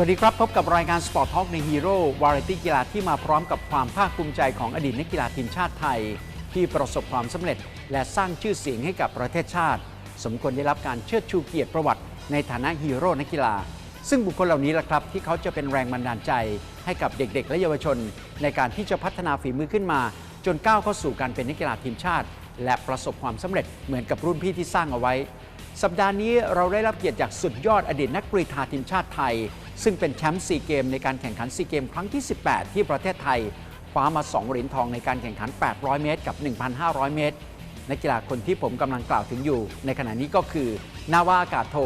สวัสดีครับ พบกับรายการ Sport Talk ใน Hero วาไรตี้กีฬาที่มาพร้อมกับความภาคภูมิใจของอดีตนักกีฬาทีมชาติไทย ที่ประสบความสำเร็จ และสร้างชื่อเสียงให้กับประเทศชาติ สมควรได้รับการเชิดชูเกียรติประวัติในฐานะฮีโร่นักกีฬา ซึ่งบุคคลเหล่านี้แหละครับ ที่เขาจะเป็นแรงบันดาลใจ ให้กับเด็กๆ และเยาวชน ในการที่จะพัฒนาฝีมือขึ้นมา จนก้าวเข้าสู่การเป็นนักกีฬาทีมชาติ และประสบความสำเร็จเหมือนกับรุ่นพี่ที่สร้างเอาไว้ สัปดาห์นี้เราได้รับเกียรติจากสุดยอดอดีตนักกรีฑาทีมชาติไทย ซึ่งเป็นแชมป์ซีเกมในการแข่งขันซีเกมครั้งที่ 18 ที่ประเทศไทยคว้ามา 2 เหรียญทองในการแข่งขัน 800 เมตร กับ 1,500 เมตร นักกีฬาคนที่ผมกำลังกล่าวถึงอยู่ ในขณะนี้ก็คือนาวาอากาศโท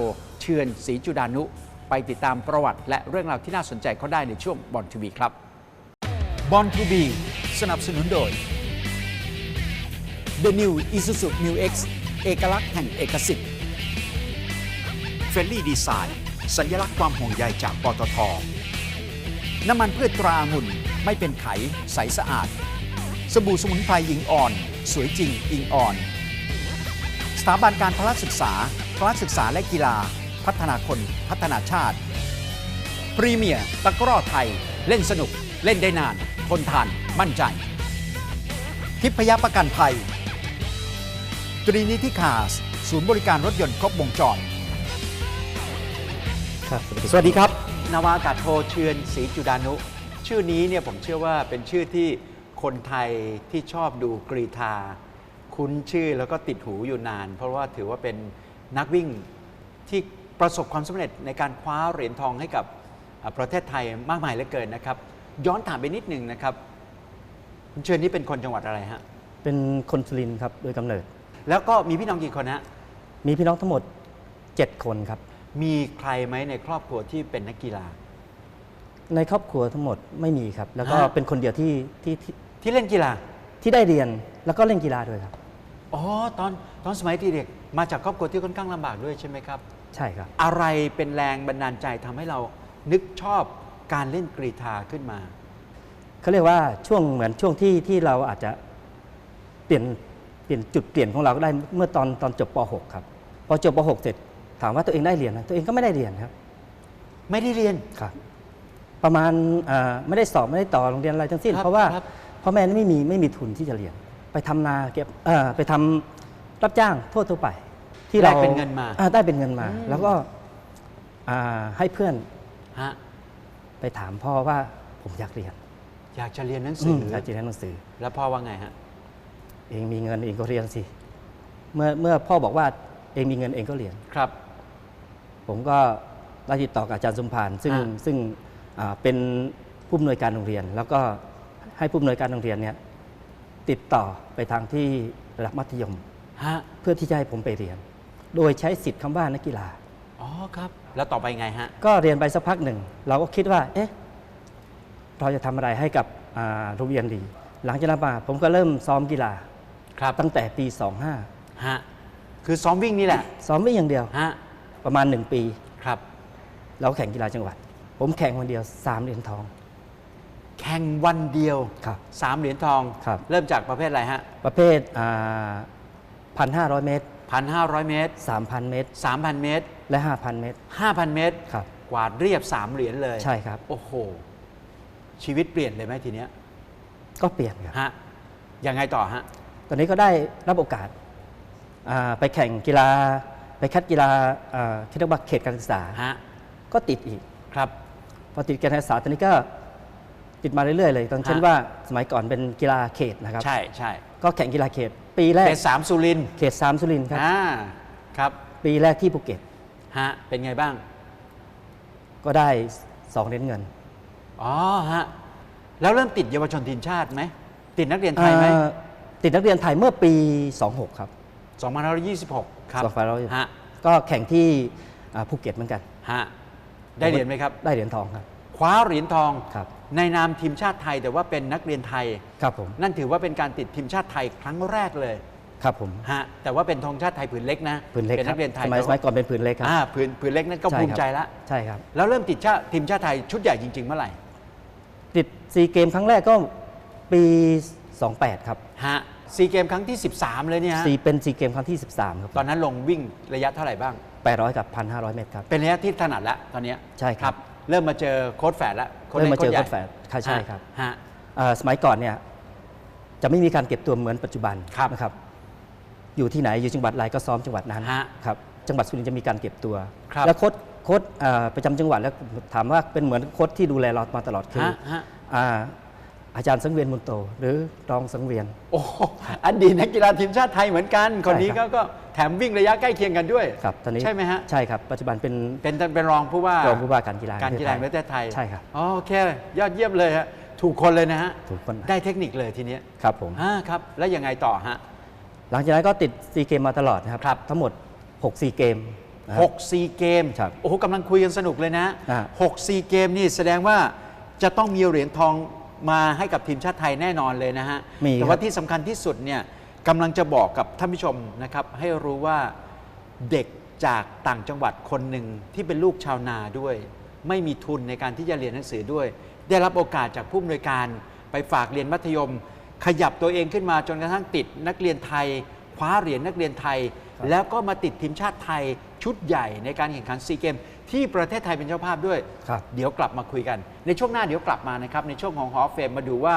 เชือนศรีจุดานุ ไปติดตามประวัติ และเรื่องราวที่น่าสนใจเขาได้ในช่วงบอลทีวีครับบอลทูบีสนับสนุนโดย The New Isuzu New X เอกลักษณ์แห่งเอกสิทธิ์ เฟรนลี่ดีไซน์สัญลักษณ์ความห่วงใยจากปตท น้ำมันพืชตราอุ่นไม่เป็นไข ใสสะอาด สบู่สมุนไพรอิงอ่อน สวยจริงอิงอ่อน สถาบันการพละศึกษาพละศึกษาและกีฬา พัฒนาคนพัฒนาชาติ พรีเมียร์ตะกร้อไทย เล่นสนุก เล่นได้นานทนทาน มั่นใจ ทิพยประกันภัย ตรีนิติคาส ศูนย์บริการรถยนต์ครบวงจร ครับ สวัสดีครับ นาวาอากาศโทเชือนศรีจุดานุ ชื่อนี้เนี่ยผมเชื่อว่าเป็นชื่อที่คนไทยที่ชอบดูกรีธา คุ้นชื่อแล้วก็ติดหูอยู่นาน เพราะว่าถือว่าเป็นนักวิ่งที่ประสบความสำเร็จในการคว้าเหรียญทองให้กับอ่าประเทศไทยมากมายเหลือเกินนะครับ ย้อนถามไปนิดหนึ่งนะครับคุณเชิญนี่เป็นคนจังหวัดอะไรฮะเป็นคนสุรินทร์ครับโดยกำเนิด แล้วก็มีพี่น้องกี่คนฮะมีพี่น้องทั้งหมด 7 คนครับ มีใครไหมในครอบครัวที่เป็นนักกีฬา ในครอบครัวทั้งหมดไม่มีครับ แล้วก็ฮะ เป็นคนเดียวที่ที่ที่ที่เล่นกีฬา ที่ได้เรียนแล้วก็เล่นกีฬาด้วยครับ อ๋อตอนตอนสมัยเด็กมาจากครอบครัวที่ค่อนข้างลำบากด้วยใช่ไหมครับ ใช่ครับ อะไรเป็นแรงบันดาลใจทำให้เรานึกชอบการเล่นกรีธาขึ้นมา เขาเรียกว่าช่วงเหมือนช่วงที่ที่เราอาจจะเปลี่ยนเปลี่ยนจุดเปลี่ยนของเราก็ได้เมื่อตอนตอนจบป .6 ครับพอจบป .6 เสร็จ ถามว่าตัวเองได้เรียนไหมตัวเองก็ไม่ได้เรียนครับไม่ได้เรียนครับ ประมาณอ่าไม่ได้สอบไม่ได้ต่อโรงเรียนอะไรทั้งสิ้น ครับเพราะว่าครับ พ่อแม่ไม่มีไม่มีทุนที่จะเรียน ไปทำนาเก็บเอ่อไปทำรับจ้างทั่วทั่วไป ที่ได้เราเป็นเงินมา อ่ได้เป็นเงินมาอืมแล้วก็อ่าให้เพื่อนฮะไปถามพ่อว่าผมอยากเรียนอยากจะเรียนหนังอืสือมอยากจะเรียนหนังสือ แล้วพ่อว่าไงฮะเองมีเงินเองก็เรียนสิ เมื่อเมื่อพ่อบอกว่าเองมีเงินเองก็เรียน ครับ ผมก็ได้ติดต่อกับอาจารย์สมพานซึ่งอ่า ซึ่งอ่าเป็นผู้อำนวยการโรงเรียน แล้วก็ให้ผู้อำนวยการโรงเรียนเนี่ยติดต่อไปทางที่ระดับมัธยม ฮะเพื่อที่จะให้ผมไปเรียน โดยใช้สิทธิ์คำว่านักกีฬา อ๋อครับ แล้วต่อไปไงฮะ ก็เรียนไปสักพักหนึ่ง เราก็คิดว่า เอ๊ะ เราจะทำอะไรให้กับอ่าโรงเรียนดี หลังจากนั้นมาผมก็เริ่มซ้อมกีฬาครับตั้งแต่ปี ฮะคือซ้อมวิ่งนี่แหละ25 ซ้อมไม่อย่างเดียว ฮะ ประมาณ 1 ปีครับ เราแข่งกีฬาจังหวัด ผมแข่งวันเดียว 3 เหรียญทอง แข่งวันเดียวครับ สามเหรียญทอง ครับ เริ่มจากประเภทอะไรฮะประเภทพันห้าร้อยเมตรพันห้าร้อยเมตร3,000เมตรสามพันเมตรและ5,000เมตรห้าพันเมตร ครับ กวาดเรียบสามเหรียญเลยใช่ครับ โอ้โห ชีวิตเปลี่ยนเลยไหมทีเนี้ยก็เปลี่ยนครับฮะยังไงต่อฮะ ตอนนี้ก็ได้รับโอกาสอ่าไปแข่งกีฬา ไปคัดกีฬาอ่าที่เรียกว่าเขตการศึกษาฮะก็ติดอีกครับพอติดการศึกษาตอนนี้ก็ติดมาเรื่อยๆเลยตอนเช่นฮะว่าสมัยก่อนเป็นกีฬาเขตนะครับ ใช่ใช่ก็แข่งกีฬาเขต ปีแรกเขตสามสุรินทร์เขตสามสุรินทร์ครับอ่าครับ ปีแรกที่ภูเก็ตฮะเป็นไงบ้าง ก็ได้สองเหรียญเงินอ๋อฮะแล้วเริ่มติดเยาวชนทีมชาติไหมติดนักเรียนไทยไหมอ่าติดนักเรียนไทยเมื่อปี 26 ครับ 2526 ครับ2526ฮะก็แข่งที่อ่าภูเก็ตเหมือนกัน ฮะได้เหรียญไหมครับ ได้เหรียญทองครับ คว้าเหรียญทอง ครับ ในนามทีมชาติไทยแต่ว่าเป็นนักเรียนไทย ครับผมนั่นถือว่าเป็นการติดทีมชาติไทยครั้งแรกเลยครับผมฮะแต่ว่าเป็นธงชาติไทยผืนเล็กนะผืนเล็กเป็นครันักเรียนไทยสมัยสมัยก่อนเป็นผืนเล็กครับอ่าผืนผืนเล็กนั่นก็ช่ภูมิครับใจแล้วใช่ครับ แล้วเริ่มติดชาติทีมชาติไทยชุดใหญ่จริง ๆ เมื่อไหร่ติดซีเกมครั้งแรกก็ปี 28 ครับ ฮะ ซีเกมครั้งที่ 13 เลยเนี่ยฮะซีเป็นซีเกมครั้งที่ 13 ครับ ตอนนั้นลงวิ่งระยะเท่าไหร่บ้าง 800 กับ 1,500 เมตรครับ เป็นระยะที่ถนัดแล้วตอนเนี้ยใช่ครับ เริ่มมาเจอโค้ดแฝดแล้วเริ่มมาเจอใหญ่โค้ชแฝดค่ะใช่ครับฮะเอ่อสมัยก่อนเนี่ยจะไม่มีการเก็บตัวเหมือนปัจจุบันครับนะครับ อยู่ที่ไหนอยู่จังหวัดอะไรก็ซ้อมจังหวัดนั้นฮะครับจังหวัดสุรินทร์จะมีการเก็บตัว ครับแล้วโค้ชโค้ชเอ่อประจำจังหวัดแล้วถามว่าเป็นเหมือนโค้ชที่ดูแลเรามาตลอดคือฮะฮะ อ่า อาจารย์สังเวียนมุนโต หรือรองสังเวียน โอ้โหอดีตนักกีฬาทีมชาติไทยเหมือนกัน คนนี้ใช่ครัก็บก็แถมวิ่งระยะใกล้เคียงกันด้วยครับตอนนี้ใช่ไหมฮะใช่ครับปัจจุบันเป็นเป็นเป็นรองผู้ว่ารองผู้ว่าการกีฬาการกีฬาแห่งปประระเทเทศศไทไทยยใช่ครับอ๋อโอเคยอดเยี่ยมเลยฮะถูกคนเลยนะฮะถูกคนได้เทคนิคเลยทีเนี้ยครับผมอ่าครับแล้วยังไงต่อฮะหลังจากนั้นก็ติดซีเกมมาตลอดนะครับครับทั้งหมด6ซีเกมนะคหรับกซีเกมครับโอ้โหกำลังคุยกันสนุกเลยนะอ่าหกซีเกมนี่แสดงว่าจะต้องมีเหรียญทอง มาให้กับทีมชาติไทยแน่นอนเลยนะฮะ มีแต่คว่ารับที่สำคัญที่สุดเนี่ยกำลังจะบอกกับท่านผู้ชมนะครับ ให้รู้ว่าเด็กจากต่างจังหวัดคนหนึ่งที่เป็นลูกชาวนาด้วย ไม่มีทุนในการที่จะเรียนหนังสือด้วย ได้รับโอกาสจากผู้อำนวยการไปฝากเรียนมัธยม ขยับตัวเองขึ้นมาจนกระทั่งติดนักเรียนไทยคว้าเหรียญนักเรียนไทยครับแล้วก็มาติดทีมชาติไทยชุดใหญ่ในการแข่งขันซีเกม ที่ประเทศไทยเป็นเจ้าภาพด้วย ครับ เดี๋ยวกลับมาคุยกัน ในช่วงหน้าเดี๋ยวกลับมานะครับ ในช่วงของฮอฟเฟมมาดูว่า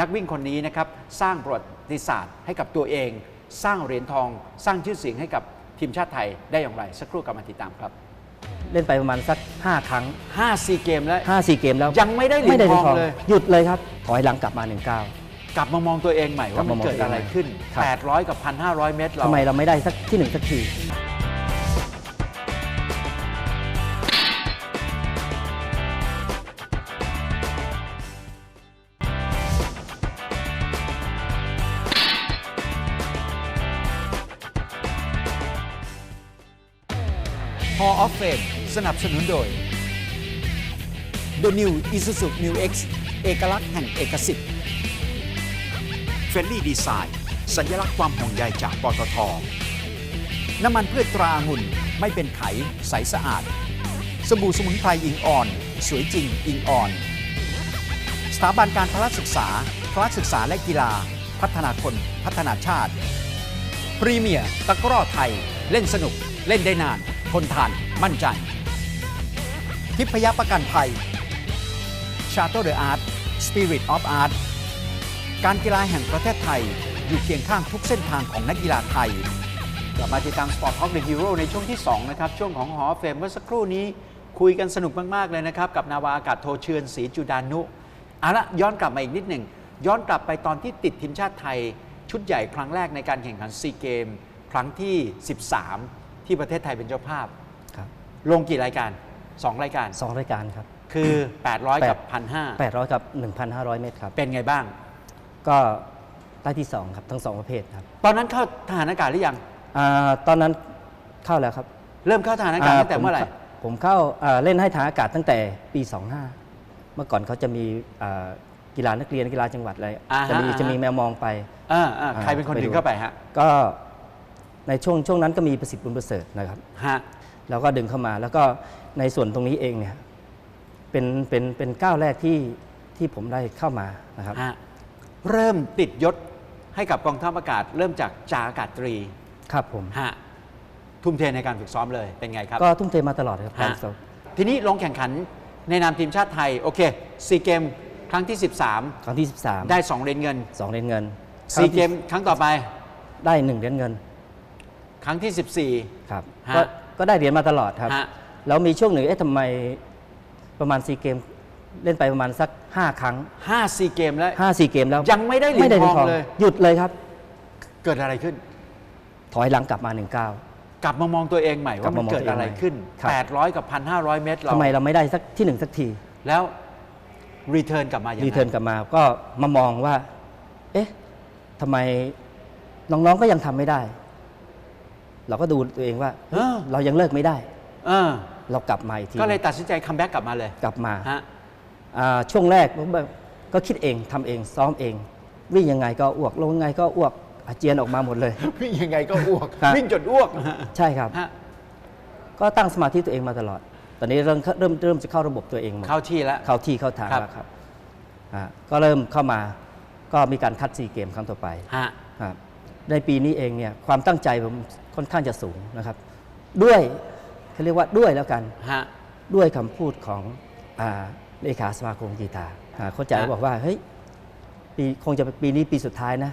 นักวิ่งคนนี้นะครับ สร้างประวัติศาสตร์ให้กับตัวเอง สร้างเหรียญทอง สร้างชื่อเสียงให้กับทีมชาติไทยได้อย่างไร สักครู่กลับมาติดตามครับเล่นไปประมาณสัก 5 ครั้ง5ซีเกมแล้ว5ซีเกมแล้วยังไม่ได้เหรียญทองเลย หยุดเลยครับถอยหลังกลับมา 19กลับมามองตัวเองใหม่กลัว่าบมัมานมองเกิดอะไรตัวเองใหม่ขึ้นครับ800 กับ 1,500 เมตรเราทำไมเราไม่ได้สักที่หนึ่งสักที of Fame สนับสนุนโดย The New Isuzu New X เอกลักษณ์แห่งเอกสิทธิ์ f r i e n d l y Design สัญลักษณ์ความห่วงใยจากปตท น้ำมันพืชตราอุ่นไม่เป็นไข ใสสะอาด สบู่สมุนไพรอิงอ่อน สวยจริงอิงอ่อน สถาบันการพละศึกษาพละศึกษาและกีฬา พัฒนาคนพัฒนาชาติ พรีเมียร์ตะกร้อไทย เล่นสนุกเล่นได้นาน ทนทานมั่นใจ ทิพยประกันภัยชาโตเดอะอาร์ตสปิริตออฟอาร์ตการกีฬาแห่งประเทศไทยอยู่เคียงข้างทุกเส้นทางของนักกีฬาไทยกลับมาติดตาม Sport Talk The Hero ในช่วงที่ 2 นะครับ ช่วงของหอเฟมเมื่อสักครู่นี้คุยกันสนุกมาก ๆ เลยนะครับ กับนาวาอากาศโทเชือนศรีจุดานุเอาละย้อนกลับมาอีกนิดหนึ่ง ย้อนกลับไปตอนที่ติดทีมชาติไทย ชุดใหญ่ครั้งแรกในการแข่งขันซีเกม ครั้งที่ 13 ที่ประเทศไทยเป็นเจ้าภาพ ครับลงกี่รายการ 2 รายการ สองรายการครับ คือ 800 กับ800 กับ 1,500 เมตรครับ1,500เป็นไงบ้าง ก็ได้ที่ 2 ครับทั้ง 2 ประเภทครับตอนนั้นเข้าทหารอากาศหรือยัง อาตอนนั้นเข้าแล้วครับเริ่มเข้าทหารอากาศตั้งแต่เมื่อไหร่ผมเข้าอ่าเล่นให้ทางอากาศตั้งแต่ปี 25 เมื่อก่อนเขาจะมีอ่ากีฬานักเรียนกีฬาจังหวัดอะไรอ่าฮะจะมีอ่าฮะ จะมีแมวมองไป อ่าอ่าอ่าใครเป็นคนไปดูดึงเข้าไปฮะ ก็ ในช่วงช่วงนั้นก็มีประสิทธิ์บุญประเสริฐนะครับฮะแล้วก็ดึงเข้ามา แล้วก็ในส่วนตรงนี้เองเนี่ยเป็นเป็นเป็นก้าวแรกที่ที่ผมได้เข้ามานะครับ ฮะเริ่มติดยศให้กับกองทัพอากาศ เริ่มจากจ่าอากาศตรีครับผม ฮะทุ่มเทในการฝึกซ้อมเลยเป็นไงครับ ก็ทุ่มเทมาตลอดครับฮะการฝึกทีนี้ลงแข่งขันในนามทีมชาติไทย โอเคซีเกมครั้งที่ 13 ครั้งที่ 13 ได้ 2เหรียญเงินสองเหรียญเงินซีเกมครั้งต่อไป ได้หนึ่งเหรียญเงิน ครั้งที่ครับฮะ ก็ก็ได้เหรียญมาตลอดครับ ฮะ แล้วมีช่วงหนึ่งเอ๊ะทำไมประมาณซีเกมเล่นไปประมาณสัก 5 ครั้ง14 5ซีเกมแล้ว5ซีเกมแล้วยังไม่ได้เหรียญทองเลย หยุดเลยครับ เกิดอะไรขึ้น ถอยหลังกลับมา 19 กลับมามองตัวเองใหม่กลัว่าบมัมานมองเกิดอะไรขึ้นตัวเองใหม่ครับ 800 กับ 1,500 เมตรเราทำไมเราไม่ได้สักที่หนึ่งสักที แล้วรีเทิร์นกลับมาอย่างรีไรเทิร์นกลับมาก็มามองว่า เอ๊ะทำไมน้องๆก็ยังทำไม่ได้ เราก็ดูตัวเองว่าเฮ้ยเรายังเลิกไม่ได้ เออเรากลับมาอีกทีก็เลยตัดสินใจคัมแบ็กกลับมาเลยกลับมาฮะอ่าช่วงแรกผมแบบก็คิดเองทำเองซ้อมเอง วิ่งยังไงก็อ้วกลงยังไงก็อ้วกอาเจียนออกมาหมดเลย วิ่งยังไงก็อ้วก ครับ วิ่งจนอ้วกฮะใช่ครับ ฮะก็ตั้งสมาธิตัวเองมาตลอด ตอนนี้เริ่มเริ่มเริ่มจะเข้าระบบตัวเองหมดเข้าที่แล้ว เข้าที่เข้าทางครับ แล้วครับอ่าก็เริ่มเข้ามาก็มีการคัดซีเกมครั้งต่อไปฮะ ครับ ในปีนี้เองเนี่ยความตั้งใจผมค่อนข้างจะสูงนะครับ ด้วยเขาเรียกว่าด้วยแล้วกัน ฮะ ด้วยคำพูดของอ่าเลขาสมาคมกีฬาอ่าเข้าใจฮะ บอกว่าเฮ้ยปีคงจะเป็นปีนี้ปีสุดท้ายนะ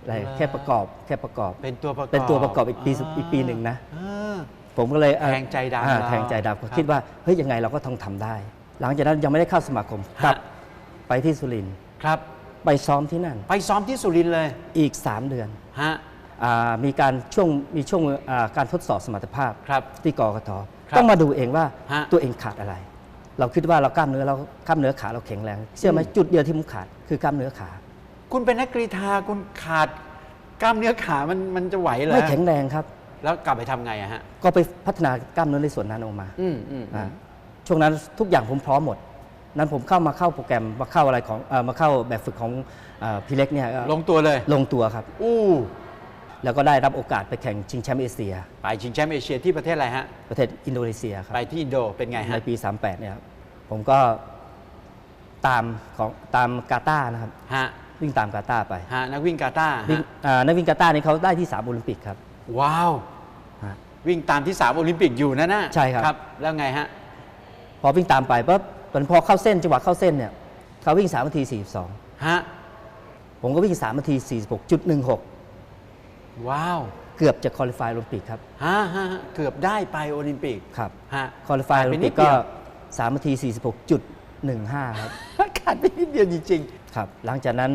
อะไรเหรอแค่ประกอบแค่ประกอบเป็นตัวประกอบเป็นตัวประกอบอีกปีสุดอีกปีหนึ่งนะอ่าผมก็เลยเอ่อแทงใจดำอ่าเราแทงใจดำก็ครับคิดว่าเฮ้ยยังไงเราก็ต้องทำได้ หลังจากนั้นยังไม่ได้เข้าสมาคมกลับฮะ ไปที่สุรินทร์ครับ ไปซ้อมที่นั่นไปซ้อมที่สุรินทร์เลยอีก 3 เดือน ฮะ อ่ามีการช่วงมีช่วงอ่าการทดสอบสมรรถภาพครับที่กกตครับต้องมาดูเองว่าฮะตัวเองขาดอะไร เราคิดว่าเรากล้ามเนื้อเรากล้ามเนื้อขาเราแข็งแรงเชื่อไหมจุดเดียวที่ผมขาดคือกล้ามเนื้อขาคุณเป็นนักกรีฑาคุณขาดกล้ามเนื้อขามันมันจะไหวเหรอไม่แข็งแรงครับ แล้วกลับไปทำไงอะฮะ ก็ไปพัฒนากล้ามเนื้อในส่วนนั้นออกมาอืมอืมอือ่ามช่วงนั้นทุกอย่างผมพร้อมหมด นั้นผมเข้ามาเข้าโปรแกรมมาเข้าอะไรของเอ่อมาเข้าแบบฝึกของเอ่อพี่เล็กเนี่ยก็ลงตัวเลยลงตัวครับ อู้แล้วก็ได้รับโอกาสไปแข่งชิงแชมป์เอเชีย ไปชิงแชมป์เอเชียที่ประเทศอะไรฮะ ประเทศอินโดนีเซียครับ ไปที่อินโดเป็นไงในฮะ ปี 38 เนี่ยครับผมก็ตามของตามกาตาร์นะครับ ฮะ วิ่งตามกาตาร์ไปฮะ นักวิ่งกาตาร์วิ่งฮะอ่านักวิ่งกาตาร์นี่เขาได้ที่3โอลิมปิกครับว้าว ฮะ วิ่งตามที่3โอลิมปิกอยู่นั่นนะใช่ครับ ครับ แล้วไงฮะ พอวิ่งตามไปปั๊บ มันพอเข้าเส้นจังหวะเข้าเส้นเนี่ยเขาวิ่ง3นาที42ฮะผมก็วิ่ง3นาที46.16 ว้าวเกือบจะคอลิฟายโอลิมปิกครับฮะฮะฮะเกือบได้ไปโอลิมปิกครับฮะ คอลิฟายโอขาดลิไปมนิปิดกเดีก็ยว3นาที46.15 ครับ ขาดไปนิดเดียวจริงครับ หลังจากนั้น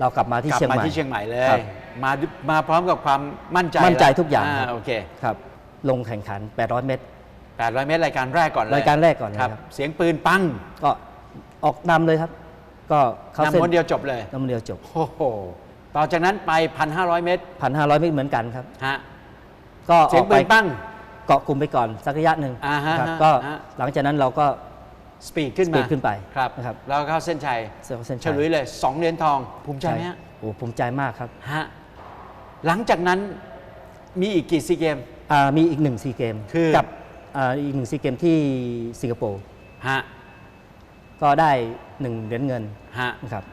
เรากลับมาๆที่กลัเชียงมาใหม่ที่เชียงใหม่เลครัย บ มามาพร้อมกับความมั่นใจมั่นใจแล้วทุกอย่างครับ โอเค ครับ ลงแข่งขัน 800 เมตร 800 เมตรรายการแรกก่อนเลยรายการแรกก่อนเลยคครัรับ บ เสียงปืนปังก็ออกนำเลยครับ ก็เข้าเส้นนำคนเดียวจบเลยนำเดียวจบ โอ้โหต่อจากนั้นไป 1,500 เมตร1,500เมตรเหมือนกันครับ ฮะก็เสียงออกปืไปนปัง เกาะกลุ่มไปก่อนสักระยะหนึ่งอ่าฮะครับฮะก็ฮะ หลังจากนั้นเราก็ สปีดขึ้นสมาปีดขึ้นไปครับนะครับ แล้วเข้าเส้นชัยเส้นเส้นฉชัยลุยเลย 2เหรียญทองภูมิใจไหมฮะโอ้ภูมิใจมากครับฮะหลังจากนั้นมีอีกกี่ซีเกม อ่ามีอีกหนึ่งซีเกมคือ กับ อ่าอีกหนึ่งซีเกมที่สิงคโปร์ฮะก็ได้หนึ่งเหรียญเงินฮะนะครับ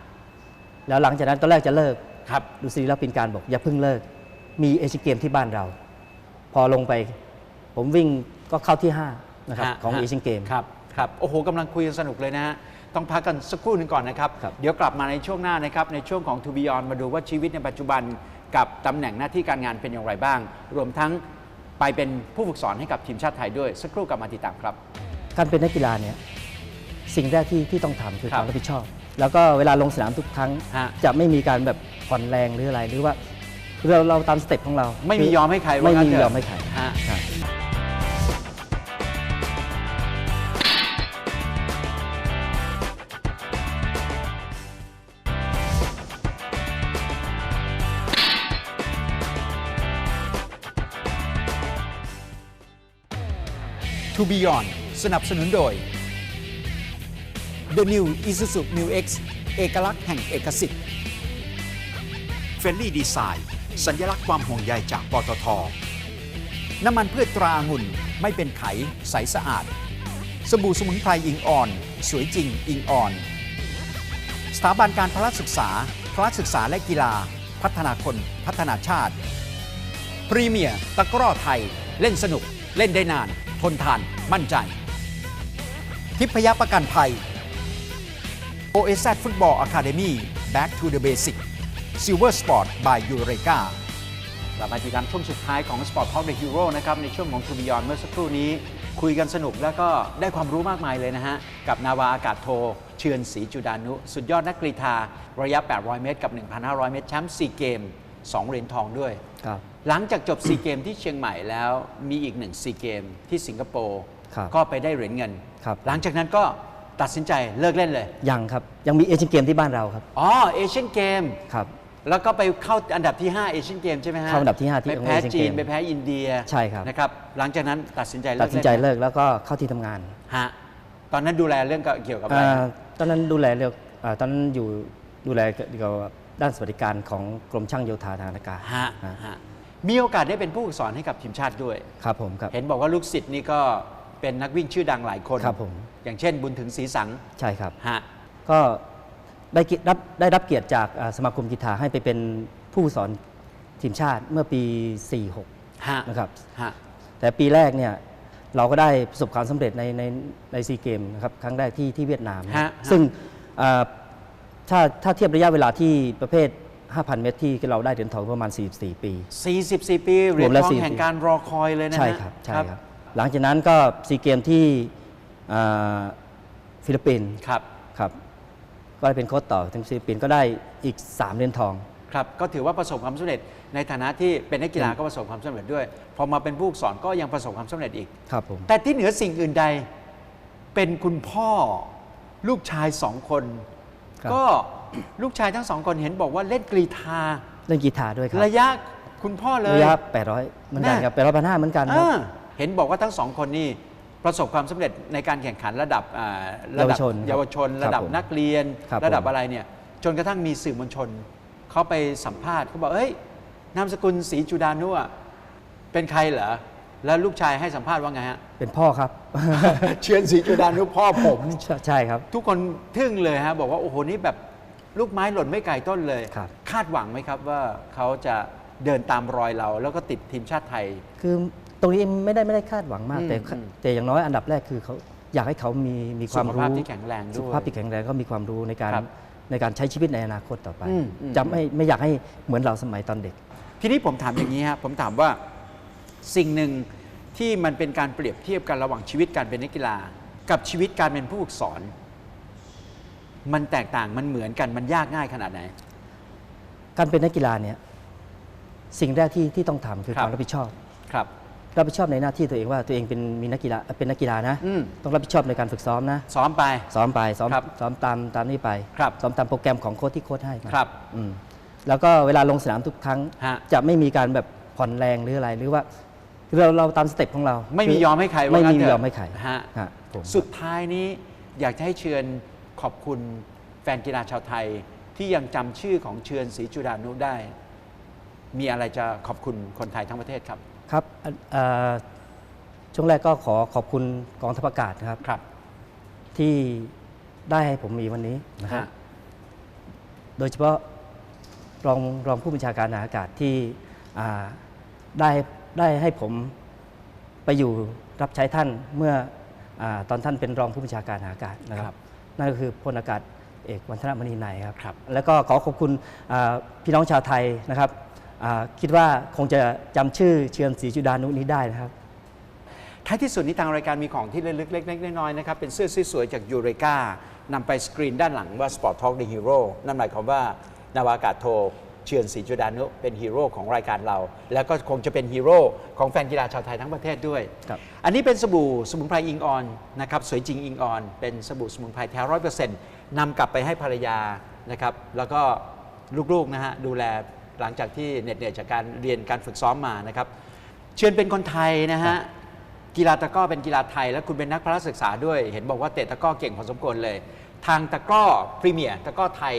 แล้วหลังจากนั้นตอนแรกจะเลิกครับดูซีรับปินการบอก อย่าเพิ่งเลิก มีเอเชียนเกมที่บ้านเรา พอลงไป ผมวิ่งก็เข้าที่ 5 นะครับฮะของฮะเอเชียนเกมครับครับโอ้โหกำลังคุยกันสนุกเลยนะฮะต้องพักกันสักครู่หนึ่งก่อนนะครับครับ เดี๋ยวกลับมาในช่วงหน้านะครับ ในช่วงของ To Beyond มาดูว่าชีวิตในปัจจุบันกับตำแหน่งหน้าที่การงานเป็นอย่างไรบ้าง รวมทั้ง ไปเป็นผู้ฝึกสอนให้กับทีมชาติไทยด้วย สักครู่กลับมาติดตามครับ การเป็นนักกีฬาเนี่ยสิ่งแรกที่ที่ต้องทำคือครับความรับผิดชอบ แล้วก็เวลาลงสนามทุกครั้ง ฮะ จะไม่มีการแบบผ่อนแรงหรืออะไรหรือว่าเราเราตามสเต็ปของเราไม่มียอมให้ใครว่าไม่งั้นมีเถอะยอมให้ใคร ฮะ ครับ To Beyond สนับสนุนโดย The New Isuzu New X เอกลักษณ์แห่งเอกสิทธิ์ f r i e n d l y Design สัญลักษณ์ความห่วงใยจากปตท น้ำมันพืชตราองุ่นไม่เป็นไข ใสสะอาด สบู่สมุนไพรอิงอ่อน สวยจริงอิงอ่อน สถาบันการพละศึกษา พละศึกษาและกีฬา พัฒนาคนพัฒนาชาติ พรีเมียร์ตะกร้อไทย เล่นสนุกเล่นได้นานทนทานมั่นใจ ทิพยประกันภัย OSZ Football Academy Back to the Basic Silver Sport by Eureka กลับมาติดตามช่วงสุดท้ายของ Sport Talk the Hero นะครับในช่วงของ To Beyond เมื่อสักครู่นี้ คุยกันสนุกแล้วก็ได้ความรู้มากมายเลยนะฮะ กับนาวาอากาศโท เชือนศรีจุดานุ สุดยอดนักกรีฑาระยะ 800 เมตร กับ 1,500 เมตรแชมป์4เกม 2 เหรียญทองด้วยครับ หลังจากจบ4เกมที่เชียงใหม่แล้วมีอีกหนึ่ง4เกมที่สิงคโปร์ครับก็ไปได้เหรียญเงิน ครับ หลังจากนั้นก็ตัดสินใจเลิกเล่นเลย ยังครับ ยังมีเอเชียนเกมที่บ้านเราครับ อ๋อเอเชียนเกม ครับ แล้วก็ไปเข้าอันดับที่ 5 เอเชียนเกมใช่ไหมฮะเข้าอันดับที่ห้าที่ไปแพ้ Asian จีน Games ไปแพ้อินเดียใช่ครับ นะครับ หลังจากนั้นตัดสินใจเลิกตัดสินใจล่เลิกแล้วก็เข้าที่ทำงานฮะตอนนั้นดูแลเรื่องเกี่ยวกับอะไรอ่าฮะตอนนั้นดูแลเรื่องอ่าตอนนั้นอยู่ดูแลเกี่ยวกับด้านสวัสดิการของกรมช่างโยธาทางอากาศฮะฮะฮะ มีโอกาสได้เป็นผู้ฝึกสอนให้กับทีมชาติด้วย ครับผมครับ เห็นบอกว่าลูกศิษย์นี่ก็เป็นนักวิ่งชื่อดังหลายคนครับผม อย่างเช่นบุญถึงศรีสังใช่ครับ ฮะ ก็ได้เกียรติรับได้รับเกียรติจากอ่าสมาคมกีฬาให้ไปเป็นผู้สอนทีมชาติเมื่อปี 46 ฮะนะครับ ฮะ แต่ปีแรกเนี่ยเราก็ได้ประสบความสำเร็จในในในซีเกมนะครับครั้งแรกที่ที่เวียดนาม ฮะซึ่งอ่าถ้าถ้าเทียบระยะเวลาที่ประเภท 5,000 เมตรที่เราได้เหรียญทองประมาณ 44 ปี 44 ปีเหรียญรวมแล้วทองสี่แห่งการรอคอยเลยนะฮะใช่ครับใช่ครับ หลังจากนั้นก็ซีเกมที่อ่าฟิลิปปินส์ครับครับ ก็ได้เป็นโค้ชต่อทีมฟิลิปปินส์ก็ได้อีก 3เหรียญทองครับก็ถือว่าประสบความสำเร็จในฐานะที่เป็นนักกีฬาก็ประสบความสำเร็จด้วย พอมาเป็นผู้ฝึกสอนก็ยังประสบความสำเร็จอีกครับผมแต่ที่เหนือสิ่งอื่นใด เป็นคุณพ่อลูกชายสองคนครับก็ ลูกชายทั้งสองคนเห็นบอกว่าเล่นกรีธาเล่นกีตาร์ด้วยครับระยะคุณพ่อเลย ระยะ800เหมือนกันน่ะครับ800พันห้าเหมือนกันครับ อ่าเห็นบอกว่าทั้งสองคนนี่ประสบความสำเร็จในการแข่งขันระดับอ่าระดับเยาวชนครับเยาวชน ครับระดับผมนักเรียน ครับระดับผมอะไรเนี่ยจนกระทั่งมีสื่อมวลชน เขาไปสัมภาษณ์เขาบอกเฮ้ยนามสกุลศรีจุดานุอะเป็นใครเหรอแล้วลูกชายให้สัมภาษณ์ว่าไงฮะ เป็นพ่อครับ เชียนศรีจุดานุพ่อผม ใช่ใช่ครับ ทุกคนทึ่งเลยฮะบอกว่าโอ้โหนี่แบบ ลูกไม้หล่นไม่ไกลต้นเลย ครับ คาดหวังไหมครับว่าเขาจะเดินตามรอยเรา แล้วก็ติดทีมชาติไทย คือตรงนี้ไม่ได้ไม่ได้คาดหวังมาก อืมแต่อืมแต่อย่างน้อยอันดับแรกคือเขาอยากให้เขามีมีความสุขรู้ภาพที่แข็งแรงด้วยสุขภาพที่แข็งแรงก็มีความรู้ในการครับในการใช้ชีวิตในอนาคตต่อไปอืมอืม จะไม่ไม่อยากให้เหมือนเราสมัยตอนเด็ก ทีนี้ผมถามอย่างนี้ฮะผมถามว่าสิ่งหนึ่งที่มันเป็นการเปรียบเทียบกันระหว่างชีวิตการเป็นนักกีฬา กับชีวิตการเป็นผู้ฝึกสอน มันแตกต่างมันเหมือนกันมันยากง่ายขนาดไหน การเป็นนักกีฬาเนี่ยสิ่งแรกที่ที่ต้องทำคือครับความรับผิดชอบครับรับผิดชอบในหน้าที่ตัวเองว่าตัวเองเป็นมีนักกีฬาเป็นนักกีฬานะอืมต้องรับผิดชอบในการฝึกซ้อมนะซ้อมไปซ้อมไปซ้อมครับซ้อมตามตามนี้ไปครับซ้อมตามโปรแกรมของโค้ชที่โค้ชให้มาครับอืมแล้วก็เวลาลงสนามทุกครั้งฮะจะไม่มีการแบบผ่อนแรงหรืออะไรหรือว่าคือเราเราตามสเต็ปของเรา ไม่มียอมให้ใครว่าไม่งั้มีนเถอะยอมให้ใครฮะฮะผมสุดท้ายนี้อยากจะให้เชิญ ขอบคุณแฟนกีฬาชาวไทยที่ยังจำชื่อของเชิญศรีจุดานุได้ มีอะไรจะขอบคุณคนไทยทั้งประเทศครับ ครับอะเอ่อช่วงแรกก็ขอขอบคุณกองทัพอากาศนะครับ ครับที่ได้ให้ผมมีวันนี้นะครับ ฮะโดยเฉพาะรองรองผู้บัญชาการทหารอากาศที่อ่าได้ได้ให้ผมไปอยู่รับใช้ท่านเมื่ออาตอนท่านเป็นรองผู้บัญชาการทหารอากาศนะคครัรับ บ นั่นก็คือพลอากาศเอกวันธนมณีไนยครับครับ แล้วก็ขอขอบคุณพี่น้องชาวไทยนะครับคิดว่าคงจะจำชื่อเชือนศรีจุดานุนี้ได้นะครับท้ายที่สุดนี้ทางรายการมีของที่เล็กเล็กน้อยๆนะครับเป็นเสื้อสวยๆจากยูเรกานำไปสกรีนด้านหลังว่า Sport Talk The Hero นั่นหมายความว่านาวากาศโท เชือนศรีจุดานุเป็นฮีโร่ของรายการเรา แล้วก็คงจะเป็นฮีโร่ของแฟนกีฬาชาวไทยทั้งประเทศด้วย ครับ อันนี้เป็นสบู่สมุนไพรอิงออนนะครับสวยจริงอิงออน เป็นสบู่สมุนไพรแท้ร้อยเปอร์เซ็นต์นำกลับไปให้ภรรยานะครับแล้วก็ลูกๆนะฮะดูแลหลังจากที่เหน็ดเหนื่อยจากการเรียนการฝึกซ้อมมานะครับเชิญเป็นคนไทยนะฮะ กีฬาตะกร้อเป็นกีฬาไทย แล้วคุณเป็นนักพละศึกษาด้วย เห็นบอกว่าเตะตะกร้อเก่งพอสมควรเลย ทางตะกร้อพรีเมียร์ตะกร้อไทย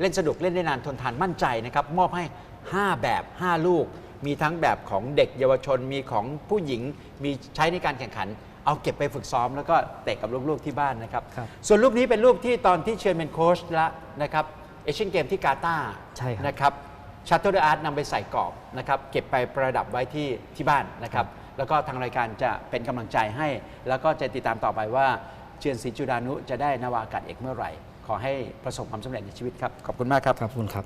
เล่นสนุกเล่นได้นานทนทานมั่นใจนะครับมอบให้ 5 แบบ 5 ลูก มีทั้งแบบของเด็กเยาวชนมีของผู้หญิงมีใช้ในการแข่งขัน เอาเก็บไปฝึกซ้อมแล้วก็เตะกับลูกๆที่บ้านนะครับ ครับส่วนรูปนี้เป็นรูปที่ตอนที่เชิญเป็นโค้ชแล้วนะครับเอเชียนเกมที่กาตาร์ใช่ครับ นะครับชัตเตอร์อาร์ตนำไปใส่กรอบนะครับเก็บไปประดับไว้ที่ที่บ้านนะครับแล้วก็ทางรายการจะเป็นกำลังใจให้ แล้วก็จะติดตามต่อไปว่าเชียนศรีจุดานุจะได้นาวาอากาศเอกเมื่อไหร่ ขอให้ประสบความสำเร็จในชีวิตครับ ขอบคุณมากครับขอบคุณครับ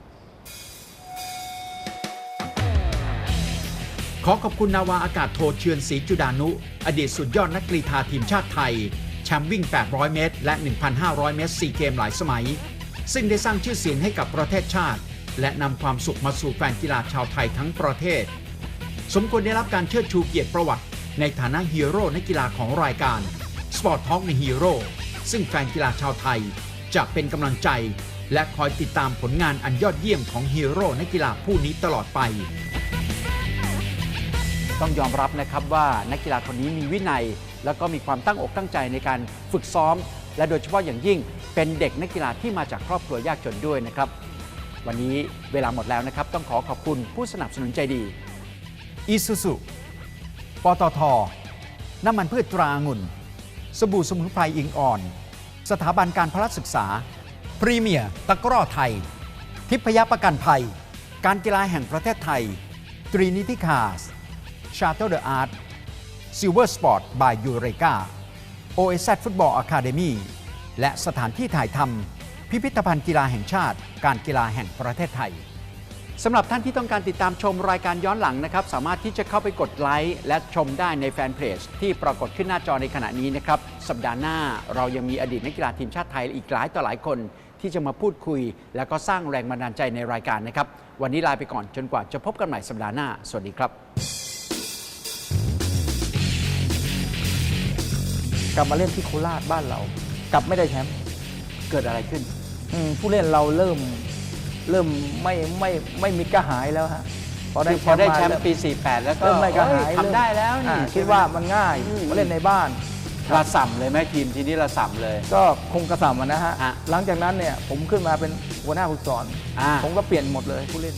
ขอขอบคุณนาวาอากาศโทเชือนศรีจุดานุ อดีตสุดยอดนักกรีฑาทีมชาติไทย แชมป์วิ่ง 800 เมตร และ 1,500 เมตร4เกมหลายสมัย ซึ่งได้สร้างชื่อเสียงให้กับประเทศชาติ และนำความสุขมาสู่แฟนกีฬาชาวไทยทั้งประเทศ สมควรได้รับการเชิดชูเกียรติประวัติ ในฐานะฮีโร่นักกีฬาของรายการ Sport Talk ในฮีโร่ซึ่งแฟนกีฬาชาวไทย จะเป็นกำลังใจ และคอยติดตามผลงานอันยอดเยี่ยมของฮีโร่นักกีฬาผู้นี้ตลอดไป ต้องยอมรับนะครับว่านักกีฬาคนนี้มีวินัย แล้วก็มีความตั้งอกตั้งใจในการฝึกซ้อม และโดยเฉพาะอย่างยิ่งเป็นเด็กนักกีฬาที่มาจากครอบครัวยากจนด้วยนะครับ วันนี้เวลาหมดแล้วนะครับ ต้องขอขอบคุณผู้สนับสนุนใจดีอีซูซุปตทน้ำมันพืชตรางุ่น สบู่สมุนไพรอิงอ่อน สถาบันการพละศึกษา พรีเมียร์ตะกร้อไทย ทิพยประกันภัย การกีฬาแห่งประเทศไทย ตรีนิติคาสชาร์เตอร์เดอะอาร์ต Silver Sport by Eureka OSZ Football Academy และสถานที่ถ่ายทำพิพิธภัณฑ์กีฬาแห่งชาติ การกีฬาแห่งประเทศไทย สำหรับท่านที่ต้องการติดตามชมรายการย้อนหลังนะครับ สามารถที่จะเข้าไปกดไลค์และชมได้ในแฟนเพจที่ปรากฏขึ้นหน้าจอในขณะนี้นะครับ สัปดาห์หน้าเรายังมีอดีตนักกีฬาทีมชาติไทยอีกหลายต่อหลายคน ที่จะมาพูดคุย แล้วก็สร้างแรงบันดาลใจในรายการนะครับ วันนี้ลาไปก่อนจนกว่าจะพบกันใหม่สัปดาห์หน้า สวัสดีครับกลับมาเล่นที่โคราชบ้านเรา กลับไม่ได้แชมป์เกิดอะไรขึ้นผู้เล่นเราเริ่ม เริ่มไม่ไม่ไม่มีกระหายแล้วฮะพอได้คือพอได้แชมป์เริ่ปี 48 แล้วก็เริ่มไม่กระหายเอ้ยเริ่มทำได้แล้วนี่อ่าคิดว่ามันง่ายอืมมาเล่นในบ้านระส่ำเลยไหมทีมทีนี้ระส่ำเลย ก็คงกระสัมนะฮะฮะหลังจากนั้นเนี่ยผมขึ้นมาเป็นหัวหน้าผู้สอนอ่าผมก็เปลี่ยนหมดเลยผู้เล่น